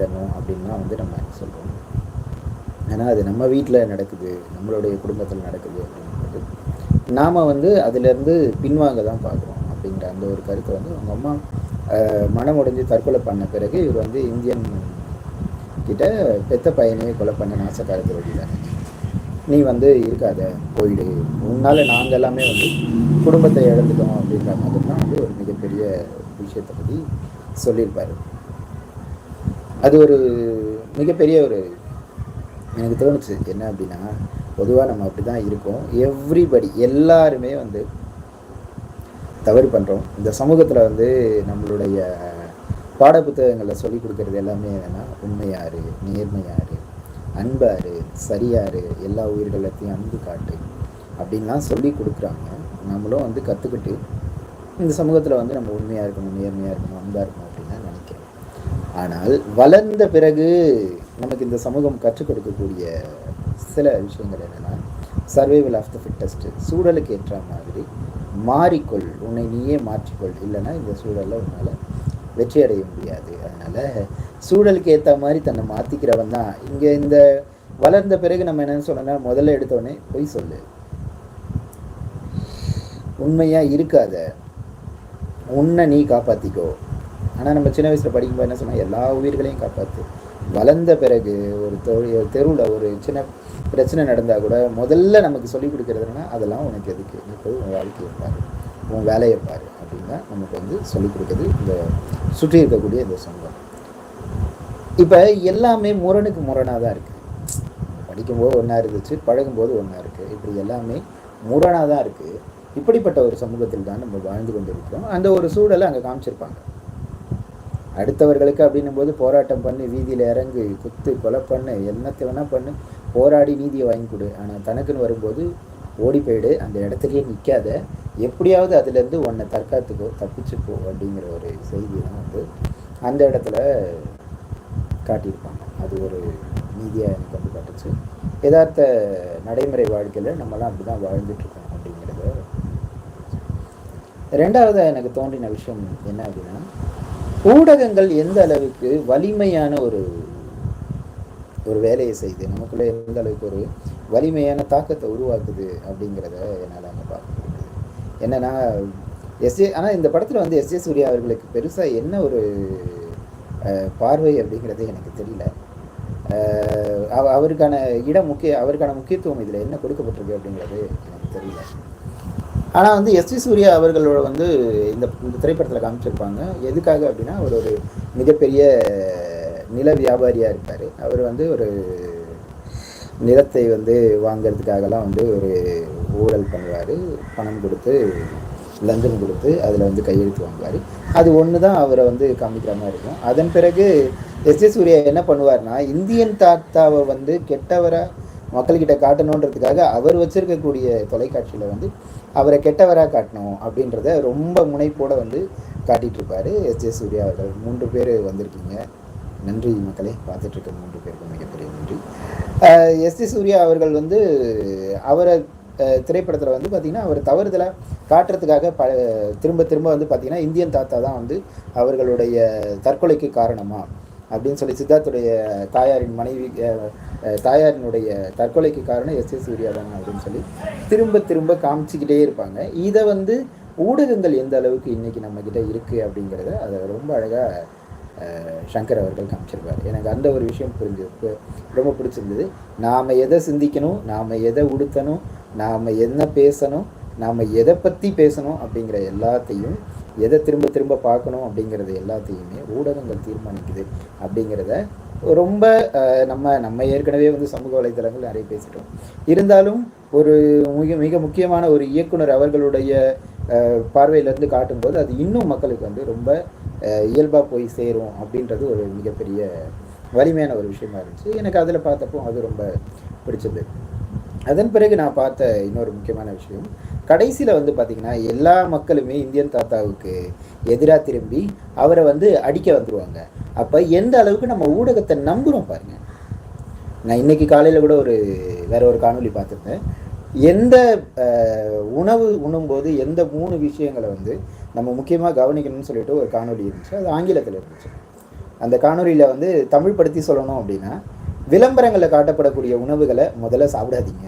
தரணும் அப்படின்லாம் வந்து நம்ம சொல்கிறோம் ஏன்னா அது நம்ம வீட்டில் நடக்குது நம்மளுடைய குடும்பத்தில் நடக்குது அப்படின்றது. நாம் வந்து அதிலேருந்து பின்வாங்க தான் பார்க்குறோம் அப்படிங்கிற அந்த ஒரு கருத்தை வந்து அவங்க அம்மா மனம் மனமுடைஞ்சு தற்கொலை பண்ண பிறகு இவர் வந்து இந்தியன் கிட்ட பெத்த பையனையே கொலை பண்ண நாசக்காரத்தை வழிதானே நீ வந்து இருக்காத போயிடு. உன்னால் நாங்கள் எல்லாமே வந்து குடும்பத்தை இழந்துட்டோம் அப்படின்ற மாதிரி தான் வந்து ஒரு மிகப்பெரிய விஷயத்தை பற்றி சொல்லியிருப்பாரு. அது ஒரு மிகப்பெரிய ஒரு எனக்கு தோணுச்சு. என்ன அப்படின்னா பொதுவாக நம்ம அப்படி தான் இருக்கோம். எவ்ரிபடி எல்லாருமே வந்து தவறு பண்ணுறோம் இந்த சமூகத்தில் வந்து நம்மளுடைய பாடப்புத்தகங்களில் சொல்லி கொடுக்கறது எல்லாமே என்னென்னா உண்மையாரு நேர்மையாரு அன்பாரு சரியாரு எல்லா உயிர்களத்தையும் அன்பு காட்டு அப்படின்லாம் சொல்லி கொடுக்குறாங்க. நம்மளும் வந்து கற்றுக்கிட்டு இந்த சமூகத்தில் வந்து நம்ம உண்மையாக இருக்கணும் நேர்மையாக இருக்கணும் அன்பாக இருக்கணும். ஆனால் வளர்ந்த பிறகு நமக்கு இந்த சமூகம் கற்றுக் கொடுக்கக்கூடிய சில விஷயங்கள் என்னென்னா சர்வைவல் ஆஃப் த ஃபிட்டஸ்ட் சூழலுக்கு ஏற்ற மாதிரி மாறிக்கொள் உன்னை நீயே மாற்றிக்கொள். இல்லைன்னா இந்த சூழலில் உன்னால் வெற்றி அடைய முடியாது. அதனால் சூழலுக்கு ஏற்ற மாதிரி தன்னை மாற்றிக்கிறவன் தான். இங்கே இந்த வளர்ந்த பிறகு நம்ம என்னென்னு சொன்னோம்னா முதல்ல எடுத்தோடனே பொய் சொல்லு. உண்மையாக இருக்காத. உன்னை நீ காப்பாற்றிக்கோ ஆனால் நம்ம சின்ன வயசில் படிக்கும்போது என்ன சொன்னால் எல்லா உயிர்களையும் காப்பாற்று வளர்ந்த பிறகு ஒரு தொழில் தெருவில் ஒரு சின்ன பிரச்சனை நடந்தால் கூட முதல்ல நமக்கு சொல்லிக் கொடுக்கறதுனா அதெல்லாம் உனக்கு எதுக்கு? நீ போய் உன் வாழ்க்கையை பாரு. உன் வேலையை பாரு. அப்படின்னு தான் நமக்கு வந்து சொல்லிக் கொடுக்குறது இந்த சுற்றி இருக்கக்கூடிய இந்த சமூகம் இப்போ எல்லாமே முரணுக்கு முரணாக தான் இருக்குது படிக்கும்போது ஒன்றா இருந்துச்சு பழகும்போது ஒன்றா இருக்குது இப்படி எல்லாமே முரணாக தான் இருக்குது இப்படிப்பட்ட ஒரு சமூகத்தில் தான் நம்ம வாழ்ந்து கொண்டிருக்கிறோம். அந்த ஒரு சூழலை அங்கே காமிச்சிருப்பாங்க. அடுத்தவர்களுக்கு அப்படின்னும் போது போராட்டம் பண்ணி வீதியில் இறங்கு குத்து கொலை பண்ணு என்னத்தை வேணால் பண்ணு போராடி நீதியை வாங்கி கொடு. ஆனால் தனக்குன்னு வரும்போது ஓடி போயிடு அந்த இடத்துலயே நிற்காத எப்படியாவது அதுலேருந்து உன்னை தற்காத்துக்கோ தப்பிச்சுக்கோ அப்படிங்கிற ஒரு செய்தி தான் வந்து அந்த இடத்துல காட்டியிருப்பாங்க. அது ஒரு நீதியாக எனக்கு வந்து காட்டுச்சு. யதார்த்த நடைமுறை வாழ்க்கையில் நம்மலாம் அப்படி தான் வாழ்ந்துட்டுருக்கோம் அப்படிங்கிறத. ரெண்டாவது எனக்கு தோன்றின விஷயம் என்ன அப்படின்னா ஊடகங்கள் எந்த அளவுக்கு வலிமையான ஒரு ஒரு வேலையை செய்யுது நமக்குள்ளே எந்த அளவுக்கு ஒரு வலிமையான தாக்கத்தை உருவாக்குது அப்படிங்கிறத என்னால் அங்கே பார்க்க முடியுது. என்னன்னா ஏ ஆனால் இந்த படத்தில் வந்து எஸ் ஏ சூர்யா அவர்களுக்கு பெருசாக என்ன ஒரு பார்வை அப்படிங்கிறது எனக்கு தெரியல. அவ- அவருக்கான இடம் முக்கிய அவருக்கான முக்கியத்துவம் இதில் என்ன கொடுக்கப்பட்டிருக்கு அப்படிங்கிறது எனக்கு தெரியல. ஆனால் வந்து எஸ் வி சூர்யா அவர்களோட வந்து இந்த இந்த திரைப்படத்தில் காமிச்சிருப்பாங்க. எதுக்காக அப்படின்னா அவர் ஒரு மிகப்பெரிய நில வியாபாரியாக இருப்பார் அவர் வந்து ஒரு நிலத்தை வந்து வாங்கிறதுக்காகலாம் வந்து ஒரு ஊழல் பண்ணுவார். பணம் கொடுத்து லஞ்சம் கொடுத்து அதில் வந்து கையெழுத்து வாங்குவார். அது ஒன்று தான் அவரை வந்து காமிக்கிற மாதிரி இருக்கும். அதன் பிறகு எஸ் ஏ சூர்யா என்ன பண்ணுவார்னா இந்தியன் தாத்தாவை வந்து கெட்டவராக மக்கள்கிட்ட காட்டணுன்றதுக்காக அவர் வச்சிருக்கக்கூடிய தொலைக்காட்சியில் வந்து அவரை கெட்டவராக காட்டணும் அப்படின்றத ரொம்ப முனைப்போட வந்து காட்டிட்டு இருப்பாரு எஸ் ஜே சூர்யா அவர்கள். மூன்று பேர் வந்திருக்கீங்க. நன்றி மக்களே. பார்த்துட்டு இருக்க மூன்று பேருக்கு மிகப்பெரிய நன்றி. எஸ் ஜே சூர்யா அவர்கள் வந்து அவரை திரைப்படத்தில் வந்து பார்த்திங்கன்னா அவர் தவறுதலாக காட்டுறதுக்காக ப திரும்ப திரும்ப வந்து பார்த்திங்கன்னா இந்தியன் தாத்தா தான் வந்து அவர்களுடைய தற்கொலைக்கு காரணமாக அப்படின்னு சொல்லி சித்தார்த்துடைய தாயாரின் மனைவி தாயாரினுடைய தற்கொலைக்கு காரணம் எஸ் எஸ் சூர்யா தான் அப்படின்னு சொல்லி திரும்ப திரும்ப காமிச்சிக்கிட்டே இருப்பாங்க. இதை வந்து ஊடகங்கள் எந்த அளவுக்கு இன்றைக்கி நம்மக்கிட்ட இருக்குது அப்படிங்கிறத அதை ரொம்ப அழகாக சங்கர் அவர்கள் காமிச்சிருப்பார். எனக்கு அந்த ஒரு விஷயம் புரிஞ்சு ரொம்ப பிடிச்சிருந்தது. நாம் எதை சிந்திக்கணும் நாம் எதை உடுத்தணும் நாம் என்ன பேசணும் நாம் எதை பற்றி பேசணும் அப்படிங்கிற எல்லாத்தையும் எதை திரும்ப திரும்ப பார்க்கணும் அப்படிங்கிறது எல்லாத்தையுமே ஊடகங்கள் தீர்மானிக்குது அப்படிங்கிறத ரொம்ப நம்ம நம்ம ஏற்கனவே வந்து சமூக வலைதளங்கள் நிறைய பேசிட்டோம். இருந்தாலும் ஒரு மிக மிக முக்கியமான ஒரு இயக்குனர் அவர்களுடைய பார்வையிலேருந்து காட்டும்போது அது இன்னும் மக்களுக்கு வந்து ரொம்ப இயல்பாக போய் சேரும் அப்படின்றது ஒரு மிகப்பெரிய வலிமையான ஒரு விஷயமா இருந்துச்சு. எனக்கு அதில் பார்த்தப்போ அது ரொம்ப பிடிச்சது. அதன் பிறகு நான் பார்த்த இன்னொரு முக்கியமான விஷயம் கடைசியில் வந்து பார்த்திங்கன்னா எல்லா மக்களுமே இந்தியன் தாத்தாவுக்கு எதிராக திரும்பி அவரை வந்து அடிக்க வந்துடுவாங்க அப்போ எந்த அளவுக்கு நம்ம ஊடகத்தை நம்புகிறோம் பாருங்கள் நான் இன்னைக்கு காலையில் கூட ஒரு வேற ஒரு காணொலி பார்த்துருந்தேன். எந்த உணவு உண்ணும்போது எந்த மூணு விஷயங்களை வந்து நம்ம முக்கியமாக கவனிக்கணும்னு சொல்லிட்டு ஒரு காணொளி இருந்துச்சு. அது ஆங்கிலத்தில் இருந்துச்சு. அந்த காணொலியில் வந்து தமிழ் படுத்தி சொல்லணும் அப்படின்னா விளம்பரங்களில் காட்டப்படக்கூடிய உணவுகளை முதல்ல சாப்பிடாதீங்க.